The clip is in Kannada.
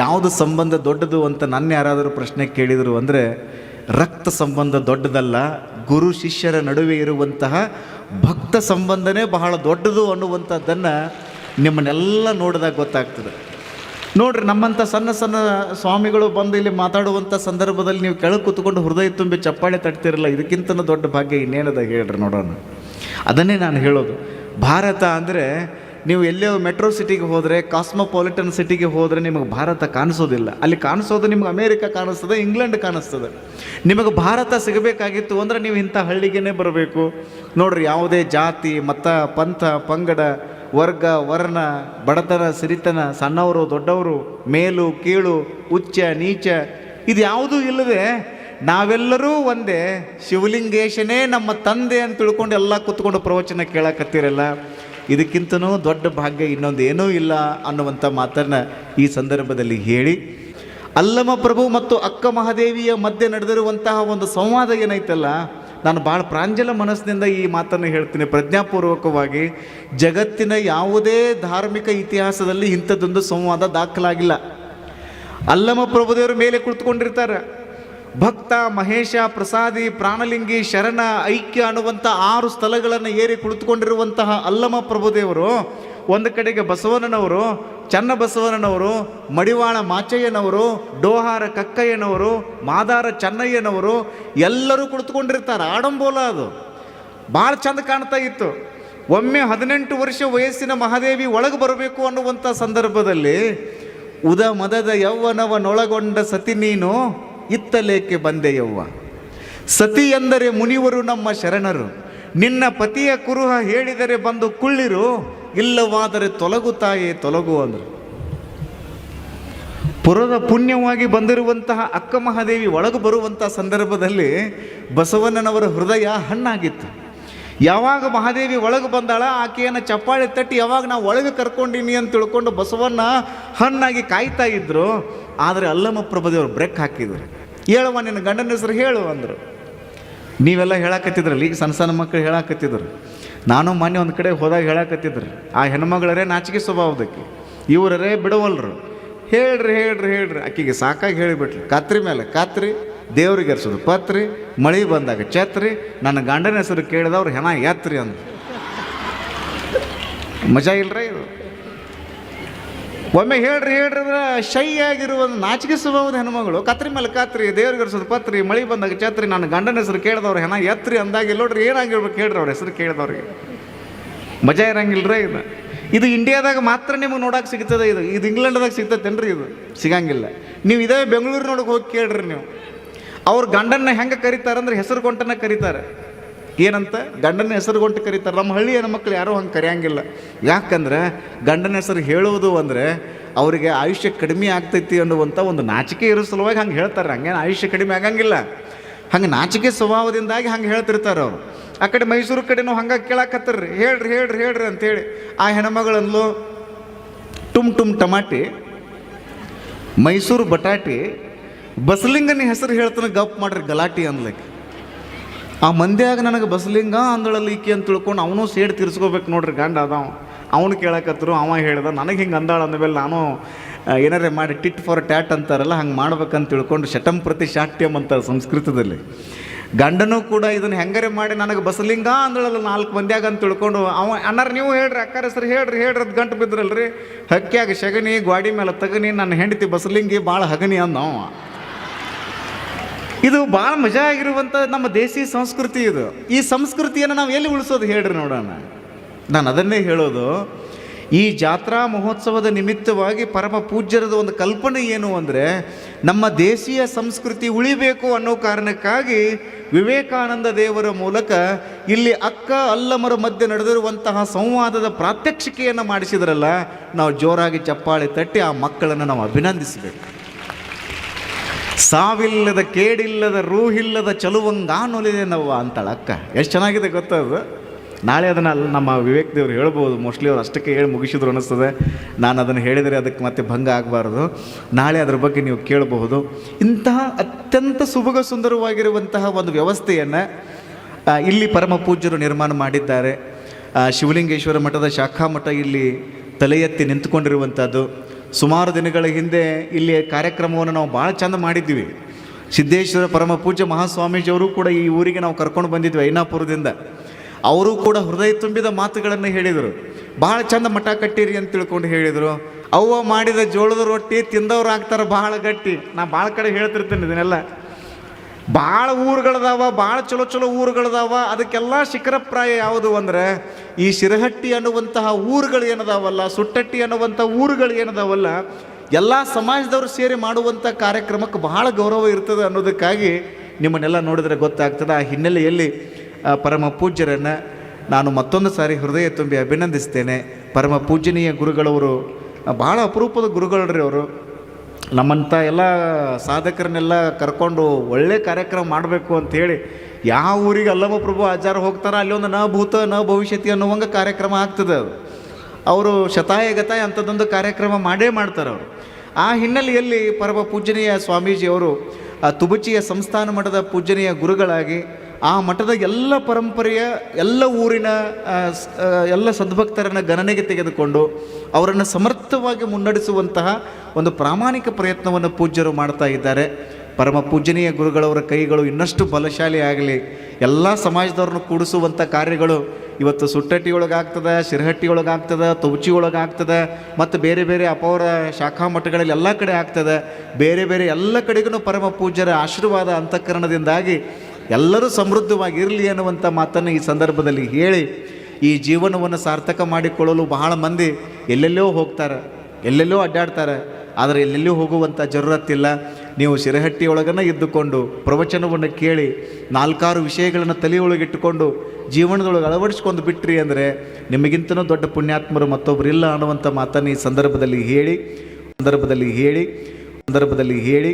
ಯಾವುದು ಸಂಬಂಧ ದೊಡ್ಡದು ಅಂತ ನನ್ನ ಯಾರಾದರೂ ಪ್ರಶ್ನೆ ಕೇಳಿದರು ಅಂದರೆ, ರಕ್ತ ಸಂಬಂಧ ದೊಡ್ಡದಲ್ಲ, ಗುರು ಶಿಷ್ಯರ ನಡುವೆ ಇರುವಂತಹ ಭಕ್ತ ಸಂಬಂಧನೇ ಬಹಳ ದೊಡ್ಡದು ಅನ್ನುವಂಥದ್ದನ್ನು ನಿಮ್ಮನ್ನೆಲ್ಲ ನೋಡಿದಾಗ ಗೊತ್ತಾಗ್ತದೆ. ನೋಡ್ರಿ, ನಮ್ಮಂಥ ಸಣ್ಣ ಸಣ್ಣ ಸ್ವಾಮಿಗಳು ಬಂದು ಇಲ್ಲಿ ಮಾತಾಡುವಂಥ ಸಂದರ್ಭದಲ್ಲಿ ನೀವು ಕೆಳಗೆ ಕೂತ್ಕೊಂಡು ಹೃದಯ ತುಂಬಿ ಚಪ್ಪಾಳೆ ತಟ್ತಿರಲ್ಲ ಇದಕ್ಕಿಂತ ದೊಡ್ಡ ಭಾಗ್ಯ ಇನ್ನೇನದ ಹೇಳ್ರಿ ನೋಡೋಣ. ಅದನ್ನೇ ನಾನು ಹೇಳೋದು. ಭಾರತ ಅಂದರೆ ನೀವು ಎಲ್ಲೇ ಮೆಟ್ರೋ ಸಿಟಿಗೆ ಹೋದರೆ, ಕಾಸ್ಮೋಪಾಲಿಟನ್ ಸಿಟಿಗೆ ಹೋದರೆ ನಿಮಗೆ ಭಾರತ ಕಾಣಿಸೋದಿಲ್ಲ. ಅಲ್ಲಿ ಕಾಣಿಸೋದು ನಿಮ್ಗೆ ಅಮೇರಿಕಾ ಕಾಣಿಸ್ತದೆ, ಇಂಗ್ಲೆಂಡ್ ಕಾಣಿಸ್ತದೆ. ನಿಮಗೆ ಭಾರತ ಸಿಗಬೇಕಾಗಿತ್ತು ಅಂದರೆ ನೀವು ಇಂಥ ಹಳ್ಳಿಗೆನೇ ಬರಬೇಕು. ನೋಡ್ರಿ, ಯಾವುದೇ ಜಾತಿ, ಮತ, ಪಂಥ, ಪಂಗಡ, ವರ್ಗ, ವರ್ಣ, ಬಡತನ, ಸಿರಿತನ, ಸಣ್ಣವರು, ದೊಡ್ಡವರು, ಮೇಲು, ಕೀಳು, ಉಚ್ಚ, ನೀಚ, ಇದು ಯಾವುದೂ ಇಲ್ಲದೆ ನಾವೆಲ್ಲರೂ ಒಂದೇ, ಶಿವಲಿಂಗೇಶನೇ ನಮ್ಮ ತಂದೆ ಅಂತ ತಿಳ್ಕೊಂಡು ಎಲ್ಲ ಕೂತ್ಕೊಂಡು ಪ್ರವಚನ ಕೇಳಕತ್ತಿರಲ್ಲ? ಇದಕ್ಕಿಂತನೂ ದೊಡ್ಡ ಭಾಗ್ಯ ಇನ್ನೊಂದು ಏನೂ ಇಲ್ಲ ಅನ್ನುವಂಥ ಮಾತನ್ನು ಈ ಸಂದರ್ಭದಲ್ಲಿ ಹೇಳಿ. ಅಲ್ಲಮ ಪ್ರಭು ಮತ್ತು ಅಕ್ಕ ಮಹಾದೇವಿಯ ಮಧ್ಯೆ ನಡೆದಿರುವಂತಹ ಒಂದು ಸಂವಾದ ಏನೈತಲ್ಲ, ನಾನು ಭಾಳ ಪ್ರಾಂಜಲ ಮನಸ್ಸಿನಿಂದ ಈ ಮಾತನ್ನು ಹೇಳ್ತೀನಿ. ಪ್ರಜ್ಞಾಪೂರ್ವಕವಾಗಿ, ಜಗತ್ತಿನ ಯಾವುದೇ ಧಾರ್ಮಿಕ ಇತಿಹಾಸದಲ್ಲಿ ಇಂಥದ್ದೊಂದು ಸಂವಾದ ದಾಖಲಾಗಿಲ್ಲ. ಅಲ್ಲಮ ಪ್ರಭುದೇವರು ಮೇಲೆ ಕುಳಿತುಕೊಂಡಿರ್ತಾರೆ. ಭಕ್ತ ಮಹೇಶ ಪ್ರಸಾದಿ ಪ್ರಾಣಲಿಂಗಿ ಶರಣ ಐಕ್ಯ ಅನ್ನುವಂಥ ಆರು ಸ್ಥಳಗಳನ್ನು ಏರಿ ಕುಳಿತುಕೊಂಡಿರುವಂತಹ ಅಲ್ಲಮ ಪ್ರಭುದೇವರು, ಒಂದು ಕಡೆಗೆ ಬಸವಣ್ಣನವರು, ಚನ್ನಬಸವಣ್ಣನವರು, ಮಡಿವಾಳ ಮಾಚಯ್ಯನವರು, ಡೋಹಾರ ಕಕ್ಕಯ್ಯನವರು, ಮಾದಾರ ಚನ್ನಯ್ಯನವರು, ಎಲ್ಲರೂ ಕುಳಿತುಕೊಂಡಿರ್ತಾರೆ. ಆಡಂಬೋಲ ಅದು. ಭಾಳ ಚಂದ ಕಾಣ್ತಾ ಇತ್ತು. ಒಮ್ಮೆ ಹದಿನೆಂಟು ವರ್ಷ ವಯಸ್ಸಿನ ಮಹಾದೇವಿ ಒಳಗೆ ಬರಬೇಕು ಅನ್ನುವಂಥ ಸಂದರ್ಭದಲ್ಲಿ ಉದ ಮದದ ಯೌವನವನೊಳಗೊಂಡ ಸತಿ ನೀನು ಇತ್ತಲೇಕೆ ಬಂದೆಯವ್ವ ಸತಿ ಎಂದರೆ ಮುನಿವರು ನಮ್ಮ ಶರಣರು. ನಿನ್ನ ಪತಿಯ ಕುರುಹ ಹೇಳಿದರೆ ಬಂದು ಕುಳ್ಳಿರು, ಇಲ್ಲವಾದರೆ ತೊಲಗು ತಾಯಿ ತೊಲಗು ಅಂದರು. ಪುರದ ಪುಣ್ಯವಾಗಿ ಬಂದಿರುವಂತಹ ಅಕ್ಕ ಮಹಾದೇವಿ ಒಳಗೆ ಬರುವಂತಹ ಸಂದರ್ಭದಲ್ಲಿ ಬಸವಣ್ಣನವರ ಹೃದಯ ಹಣ್ಣಾಗಿತ್ತು. ಯಾವಾಗ ಮಹಾದೇವಿ ಒಳಗೆ ಬಂದಾಳ, ಆಕೆಯನ್ನು ಚಪ್ಪಾಳೆ ತಟ್ಟಿ ಯಾವಾಗ ನಾವು ಒಳಗೆ ಕರ್ಕೊಂಡಿನಿ ಅಂತ ತಿಳ್ಕೊಂಡು ಬಸವಣ್ಣ ಹಣ್ಣಾಗಿ ಕಾಯ್ತಾ ಇದ್ರು. ಆದರೆ ಅಲ್ಲಮ ಪ್ರಭದೇವರು ಬ್ರೇಕ್ ಹಾಕಿದ್ರು. ಹೇಳುವ ನಿನ್ನ ಗಂಡನ ಹೆಸರು ಹೇಳು ಅಂದರು. ನೀವೆಲ್ಲ ಹೇಳಾಕತ್ತಿದ್ರಲ್ಲಿ ಸಣ್ಣ ಸಣ್ಣ ಮಕ್ಕಳು ಹೇಳಾಕತ್ತಿದ್ರು. ನಾನು ಮೊನ್ನೆ ಒಂದು ಕಡೆ ಹೋದಾಗ ಹೇಳಕತ್ತಿದ್ರು. ಆ ಹೆಣ್ಮಗಳರೇ ನಾಚಿಕೆ ಸ್ವಭಾವದಕ್ಕೆ ಇವರರೇ ಬಿಡವಲ್ರು. ಹೇಳ್ರಿ ಹೇಳ್ರಿ ಹೇಳ್ರಿ. ಆಕಿಗೆ ಸಾಕಾಗಿ ಹೇಳಿಬಿಟ್ರು. ಕಾತ್ರಿ ಮೇಲೆ ಕಾತ್ರಿ, ದೇವ್ರಿಗೆ ಎರ್ಸೋದು ಪತ್ರಿ, ಮಳೆ ಬಂದಾಗ ಛತ್ರಿ, ನನ್ನ ಗಂಡನ ಹೆಸರು ಕೇಳಿದವ್ರು ಹೆಣ ಎತ್ರಿ ಅಂದ್ರು. ಮಜಾ ಇಲ್ರಿ? ಒಮ್ಮೆ ಹೇಳ್ರಿ ಹೇಳ್ರಿ ಅಂದ್ರೆ ಶೈ ಆಗಿರುವ ಒಂದು ನಾಚಿಕೆ ಸ್ವಭಾವದ ಹೆಣ್ಮಗಳು. ಕತ್ರಿ ಮೇಲೆ ಕತ್ರಿ, ದೇವ್ರಿಗೆ ಎರ್ಸೋದು ಪತ್ರಿ, ಮಳಿ ಬಂದಾಗ ಛತ್ರಿ, ನನ್ನ ಗಂಡನ ಹೆಸರು ಕೇಳಿದವ್ರು ಹೆಣ, ಎತ್ರಿ ಅಂದಾಗ ನೋಡ್ರಿ ಏನಾಗಿರ್ಬೇಕು ಹೇಳ್ರಿ ಅವ್ರ ಹೆಸರು ಕೇಳಿದವ್ರಿಗೆ. ಮಜಾ ಇರಂಗಿಲ್ರಿ ಇದು. ಇದು ಇಂಡಿಯಾದಾಗ ಮಾತ್ರ ನಿಮಗೆ ನೋಡಕ್ಕೆ ಸಿಗ್ತದೆ ಇದು. ಇದು ಇಂಗ್ಲೆಂಡ್ದಾಗ ಸಿಗ್ತೈತೇನ್ರಿ ಇದು? ಸಿಗಂಗಿಲ್ಲ. ನೀವು ಇದೇ ಬೆಂಗಳೂರಿನೊಳಗೆ ಹೋಗಿ ಕೇಳ್ರಿ ನೀವು. ಅವ್ರ ಗಂಡನ್ನ ಹೆಂಗೆ ಕರೀತಾರೆ ಅಂದ್ರೆ ಹೆಸರು ಕೊಂಟನ ಕರೀತಾರೆ. ಏನಂತ? ಗಂಡನ ಹೆಸರು ಗೊಂಟು ಕರೀತಾರೆ. ನಮ್ಮ ಹಳ್ಳಿ ಮಕ್ಕಳು ಯಾರೂ ಹಂಗೆ ಕರೆಯಂಗಿಲ್ಲ. ಯಾಕಂದ್ರೆ ಗಂಡನ ಹೆಸರು ಹೇಳುವುದು ಅಂದರೆ ಅವರಿಗೆ ಆಯುಷ್ಯ ಕಡಿಮೆ ಆಗ್ತೈತಿ ಅನ್ನುವಂಥ ಒಂದು ನಾಚಿಕೆ ಇರೋ ಸಲುವಾಗಿ ಹಂಗೆ ಹೇಳ್ತಾರೆ. ಹಂಗೇನು ಆಯುಷ್ಯ ಕಡಿಮೆ ಆಗಂಗಿಲ್ಲ. ಹಂಗೆ ನಾಚಿಕೆ ಸ್ವಭಾವದಿಂದಾಗಿ ಹಂಗೆ ಹೇಳ್ತಿರ್ತಾರೆ ಅವರು. ಆ ಕಡೆ ಮೈಸೂರು ಕಡೆನೂ ಹಂಗೆ ಕೇಳಾಕತ್ತಾರ್ರಿ. ಹೇಳ್ರಿ ಹೇಳ್ರಿ ಹೇಳ್ರಿ ಅಂತೇಳಿ. ಆ ಹೆಣ್ಮಗಳಲ್ಲು ಟುಮ್ ಟುಮ್ ಟಮಾಟಿ, ಮೈಸೂರು ಬಟಾಟಿ, ಬಸಲಿಂಗನ ಹೆಸರು ಹೇಳ್ತಾನೆ ಗಪ್ ಮಾಡ್ರಿ ಗಲಾಟಿ ಅನ್ಲಿಕ್ಕೆ. ಆ ಮಂದ್ಯಾಗ ನನಗೆ ಬಸಲಿಂಗ ಅಂದಳಲ್ಲಿ ಈಕಿ ಅಂತ ತಿಳ್ಕೊಂಡು ಅವನು ಸೇಡ್ ತೀರ್ಸ್ಕೋಬೇಕು ನೋಡ್ರಿ ಗಂಡ ಅದಾವ ಅವನು ಕೇಳಕತ್ತರು ಅವ ಹೇಳ್ದ, ನನಗೆ ಹಿಂಗೆ ಅಂದಾಳ ಅಂದಮೇಲೆ ನಾನು ಏನಾರೇ ಮಾಡಿ ಟಿಟ್ ಫಾರ್ ಟ್ಯಾಟ್ ಅಂತಾರಲ್ಲ, ಹಂಗೆ ಮಾಡ್ಬೇಕಂತ ತಿಳ್ಕೊಂಡು ಶಟಂ ಪ್ರತಿ ಶಾಟ್ಯಂ ಅಂತ ಸಂಸ್ಕೃತದಲ್ಲಿ. ಗಂಡನೂ ಕೂಡ ಇದನ್ನು ಹೆಂಗಾರೆ ಮಾಡಿ ನನಗೆ ಬಸಲಿಂಗ ಅಂದಳಲ್ಲ ನಾಲ್ಕು ಮಂದ್ಯಾಗ ಅಂತ ತಿಳ್ಕೊಂಡು, ಅವ, ಅಣ್ಣಾರ ನೀವು ಹೇಳ್ರಿ, ಅಕ್ಕಾರ ಹೆಸರು ಹೇಳ್ರಿ ಹೇಳ್ರಿ ಅದು ಗಂಟು ಬಿದ್ರಲ್ರಿ. ಹಕ್ಕಿಯಾಗ ಶಗನಿ ಗ್ವಾಡಿ ಮೇಲೆ ತಗನಿ ನನ್ನ ಹೆಂಡತಿ ಬಸಲಿಂಗಿ ಭಾಳ ಹಗನಿ ಅಂದ ಇದು ಭಾಳ ಮಜಾ ಆಗಿರುವಂಥ ನಮ್ಮ ದೇಶಿ ಸಂಸ್ಕೃತಿ ಇದು. ಈ ಸಂಸ್ಕೃತಿಯನ್ನು ನಾವು ಎಲ್ಲಿ ಉಳಿಸೋದು ಹೇಳ್ರಿ ನೋಡೋಣ. ನಾನು ಅದನ್ನೇ ಹೇಳೋದು, ಈ ಜಾತ್ರಾ ಮಹೋತ್ಸವದ ನಿಮಿತ್ತವಾಗಿ ಪರಮ ಪೂಜ್ಯರದ ಒಂದು ಕಲ್ಪನೆ ಏನು ಅಂದರೆ, ನಮ್ಮ ದೇಶೀಯ ಸಂಸ್ಕೃತಿ ಉಳಿಬೇಕು ಅನ್ನೋ ಕಾರಣಕ್ಕಾಗಿ ವಿವೇಕಾನಂದ ದೇವರ ಮೂಲಕ ಇಲ್ಲಿ ಅಕ್ಕ ಅಲ್ಲಮರ ಮಧ್ಯೆ ನಡೆದಿರುವಂತಹ ಸಂವಾದದ ಪ್ರಾತ್ಯಕ್ಷಿಕೆಯನ್ನು ಮಾಡಿಸಿದ್ರಲ್ಲ, ನಾವು ಜೋರಾಗಿ ಚಪ್ಪಾಳೆ ತಟ್ಟಿ ಆ ಮಕ್ಕಳನ್ನು ನಾವು ಅಭಿನಂದಿಸಬೇಕು. ಸಾವಿಲ್ಲದ ಕೇಡಿಲ್ಲದ ರೂಹಿಲ್ಲದ ಚಲುವಂಗಾನೊಲಿದೆ ನವ್ವ ಅಂತಾಳೆ ಅಕ್ಕ. ಎಷ್ಟು ಚೆನ್ನಾಗಿದೆ ಗೊತ್ತದು ನಾಳೆ ಅದನ್ನು ಅಲ್ಲಿ ನಮ್ಮ ವಿವೇಕ್ ದೇವ್ರು ಹೇಳ್ಬೋದು. ಮೋಸ್ಟ್ಲಿ ಅವ್ರು ಅಷ್ಟಕ್ಕೆ ಹೇಳಿ ಮುಗಿಸಿದ್ರು ಅನ್ನಿಸ್ತದೆ ನಾನು ಅದನ್ನು ಹೇಳಿದರೆ ಅದಕ್ಕೆ ಮತ್ತೆ ಭಂಗ ಆಗಬಾರ್ದು. ನಾಳೆ ಅದ್ರ ಬಗ್ಗೆ ನೀವು ಕೇಳಬಹುದು. ಇಂತಹ ಅತ್ಯಂತ ಸುಭಗ ಸುಂದರವಾಗಿರುವಂತಹ ಒಂದು ವ್ಯವಸ್ಥೆಯನ್ನು ಇಲ್ಲಿ ಪರಮ ಪೂಜ್ಯರು ನಿರ್ಮಾಣ ಮಾಡಿದ್ದಾರೆ. ಶಿವಲಿಂಗೇಶ್ವರ ಮಠದ ಶಾಖಾ ಮಠ ಇಲ್ಲಿ ತಲೆ ಎತ್ತಿ ನಿಂತುಕೊಂಡಿರುವಂಥದ್ದು ಸುಮಾರು ದಿನಗಳ ಹಿಂದೆ ಇಲ್ಲಿ ಕಾರ್ಯಕ್ರಮವನ್ನು ನಾವು ಭಾಳ ಚಂದ ಮಾಡಿದ್ವಿ ಸಿದ್ದೇಶ್ವರ ಪರಮ ಪೂಜ್ಯ ಮಹಾಸ್ವಾಮೀಜಿಯವರು ಕೂಡ ಈ ಊರಿಗೆ ನಾವು ಕರ್ಕೊಂಡು ಬಂದಿದ್ವಿ ಐನಾಪುರದಿಂದ ಅವರು ಕೂಡ ಹೃದಯ ತುಂಬಿದ ಮಾತುಗಳನ್ನು ಹೇಳಿದರು. ಭಾಳ ಚಂದ ಮಠ ಕಟ್ಟಿರಿ ಅಂತ ತಿಳ್ಕೊಂಡು ಹೇಳಿದರು. ಅವ್ವ ಮಾಡಿದ ಜೋಳದ ರೊಟ್ಟಿ ತಿಂದವ್ರು ಆಗ್ತಾರೆ ಭಾಳ ಗಟ್ಟಿ. ನಾ ಭಾಳ ಕಡೆ ಹೇಳ್ತಿರ್ತೀನಿ ಇದನ್ನೆಲ್ಲ. ಭಾಳ ಊರುಗಳದಾವ ಭಾಳ ಚಲೋ ಚಲೋ ಊರುಗಳದಾವ. ಅದಕ್ಕೆಲ್ಲ ಶಿಖರಪ್ರಾಯ ಯಾವುದು ಅಂದರೆ, ಈ ಶಿರಹಟ್ಟಿ ಅನ್ನುವಂತಹ ಊರುಗಳು ಏನದಾವಲ್ಲ, ಸುಟ್ಟಟ್ಟಿ ಅನ್ನುವಂಥ ಊರುಗಳು ಏನದಾವಲ್ಲ, ಎಲ್ಲ ಸಮಾಜದವರು ಸೇರಿ ಮಾಡುವಂಥ ಕಾರ್ಯಕ್ರಮಕ್ಕೆ ಬಹಳ ಗೌರವ ಇರ್ತದೆ ಅನ್ನೋದಕ್ಕಾಗಿ ನಿಮ್ಮನ್ನೆಲ್ಲ ನೋಡಿದ್ರೆ ಗೊತ್ತಾಗ್ತದೆ. ಆ ಹಿನ್ನೆಲೆಯಲ್ಲಿ ಪರಮ ಪೂಜ್ಯರನ್ನು ನಾನು ಮತ್ತೊಂದು ಸಾರಿ ಹೃದಯ ತುಂಬಿ ಅಭಿನಂದಿಸ್ತೇನೆ. ಪರಮ ಪೂಜನೀಯ ಗುರುಗಳವರು ಭಾಳ ಅಪರೂಪದ ರೀ ಅವರು. ನಮ್ಮಂಥ ಎಲ್ಲ ಸಾಧಕರನ್ನೆಲ್ಲ ಕರ್ಕೊಂಡು ಒಳ್ಳೆ ಕಾರ್ಯಕ್ರಮ ಮಾಡಬೇಕು ಅಂಥೇಳಿ ಯಾವ ಊರಿಗೆ ಅಲ್ಲಮ ಪ್ರಭು ಆಚಾರ ಹೋಗ್ತಾರ ಅಲ್ಲಿ ಒಂದು ನ ಭೂತ, ನ ಭವಿಷ್ಯತಿ ಅನ್ನುವಂಗೆ ಕಾರ್ಯಕ್ರಮ ಆಗ್ತದೆ ಅದು. ಅವರು ಶತಾಯ ಗತಾಯ ಅಂಥದ್ದೊಂದು ಕಾರ್ಯಕ್ರಮ ಮಾಡೇ ಮಾಡ್ತಾರೆ ಅವರು. ಆ ಹಿನ್ನೆಲೆಯಲ್ಲಿ ಪರಮ ಪೂಜನೀಯ ಸ್ವಾಮೀಜಿಯವರು ತುಬಚಿಯ ಸಂಸ್ಥಾನ ಮಠದ ಪೂಜನೀಯ ಗುರುಗಳಾಗಿ ಆ ಮಠದ ಎಲ್ಲ ಪರಂಪರೆಯ ಎಲ್ಲ ಊರಿನ ಎಲ್ಲ ಸದ್ಭಕ್ತರನ್ನು ಗಣನೆಗೆ ತೆಗೆದುಕೊಂಡು ಅವರನ್ನು ಸಮರ್ಥವಾಗಿ ಮುನ್ನಡೆಸುವಂತಹ ಒಂದು ಪ್ರಾಮಾಣಿಕ ಪ್ರಯತ್ನವನ್ನು ಪೂಜ್ಯರು ಮಾಡ್ತಾ ಇದ್ದಾರೆ. ಪರಮ ಪೂಜನೀಯ ಗುರುಗಳವರ ಕೈಗಳು ಇನ್ನಷ್ಟು ಬಲಶಾಲಿ ಆಗಲಿ, ಎಲ್ಲ ಸಮಾಜದವ್ರನ್ನ ಕೂಡಿಸುವಂಥ ಕಾರ್ಯಗಳು ಇವತ್ತು ಸುಟ್ಟಟ್ಟಿಯೊಳಗಾಗ್ತದೆ, ಶಿರಹಟ್ಟಿಯೊಳಗಾಗ್ತದೆ ಒಳಗಾಗ್ತದೆ ಮತ್ತು ಬೇರೆ ಬೇರೆ ಅಪೌರ ಶಾಖಾ ಮಠಗಳಲ್ಲಿ ಎಲ್ಲ ಕಡೆ ಆಗ್ತದೆ. ಬೇರೆ ಬೇರೆ ಎಲ್ಲ ಕಡೆಗೂ ಪರಮ ಪೂಜ್ಯರ ಆಶೀರ್ವಾದ, ಅಂತಃಕರಣದಿಂದಾಗಿ ಎಲ್ಲರೂ ಸಮೃದ್ಧವಾಗಿರಲಿ ಅನ್ನುವಂಥ ಮಾತನ್ನು ಈ ಸಂದರ್ಭದಲ್ಲಿ ಹೇಳಿ ಈ ಜೀವನವನ್ನು ಸಾರ್ಥಕ ಮಾಡಿಕೊಳ್ಳಲು ಬಹಳ ಮಂದಿ ಎಲ್ಲೆಲ್ಲೋ ಹೋಗ್ತಾರೆ, ಎಲ್ಲೆಲ್ಲೋ ಅಡ್ಡಾಡ್ತಾರೆ, ಆದರೆ ಎಲ್ಲೆಲ್ಲೂ ಹೋಗುವಂಥ ಜರುರತ್ತಿಲ್ಲ. ನೀವು ಶಿರಹಟ್ಟಿ ಒಳಗನ ಇದ್ದುಕೊಂಡು ಪ್ರವಚನವನ್ನು ಕೇಳಿ ನಾಲ್ಕಾರು ವಿಷಯಗಳನ್ನು ತಲೆಯೊಳಗಿಟ್ಟುಕೊಂಡು ಜೀವನದೊಳಗೆ ಅಳವಡಿಸ್ಕೊಂಡು ಬಿಟ್ರಿ ಅಂದರೆ ನಿಮಗಿಂತನೂ ದೊಡ್ಡ ಪುಣ್ಯಾತ್ಮರು ಮತ್ತೊಬ್ಬರಿಲ್ಲ ಅನ್ನುವಂಥ ಮಾತನ್ನು ಈ ಸಂದರ್ಭದಲ್ಲಿ ಹೇಳಿ ಸಂದರ್ಭದಲ್ಲಿ ಹೇಳಿ ಸಂದರ್ಭದಲ್ಲಿ ಹೇಳಿ.